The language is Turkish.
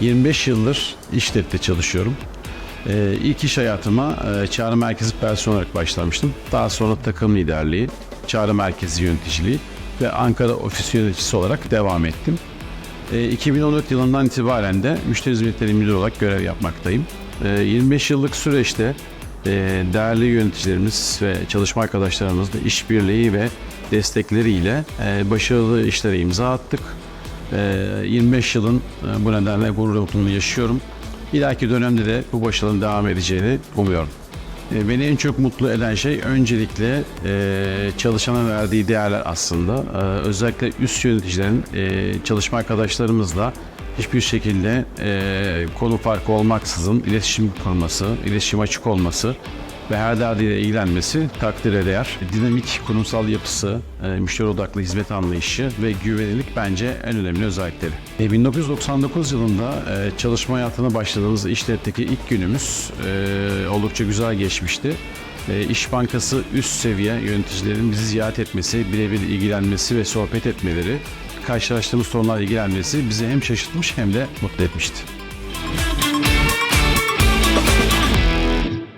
25 yıldır işletmede çalışıyorum. Ee, ilk iş hayatıma e, çağrı merkezi personel olarak başlamıştım. Daha sonra takım liderliği, çağrı merkezi yöneticiliği ve Ankara ofis yöneticisi olarak devam ettim. Ee, 2014 yılından itibaren de müşteri hizmetleri müdürü olarak görev yapmaktayım. Ee, 25 yıllık süreçte e, değerli yöneticilerimiz ve çalışma arkadaşlarımızla işbirliği ve destekleriyle e, başarılı işlere imza attık. Ee, 25 yılın e, bu nedenle gurur mutluluğunu yaşıyorum. İleriki dönemde de bu başarının devam edeceğini umuyorum. E, Beni en çok mutlu eden şey öncelikle e, çalışana verdiği değerler aslında. E, özellikle üst yöneticilerin e, çalışma arkadaşlarımızla hiçbir şekilde konu farkı olmaksızın iletişim kurması, iletişim açık olması ve her derdiyle ilgilenmesi takdire değer. Dinamik kurumsal yapısı, e, müşteri odaklı hizmet anlayışı ve güvenilik bence en önemli özellikleri. E, 1999 yılında e, çalışma hayatına başladığımız işletteki ilk günümüz e, oldukça güzel geçmişti. E, İş Bankası üst seviye yöneticilerin bizi ziyaret etmesi, birebir ilgilenmesi ve sohbet etmeleri, karşılaştığımız sorunlarla ilgilenmesi bizi hem şaşırtmış hem de mutlu etmişti.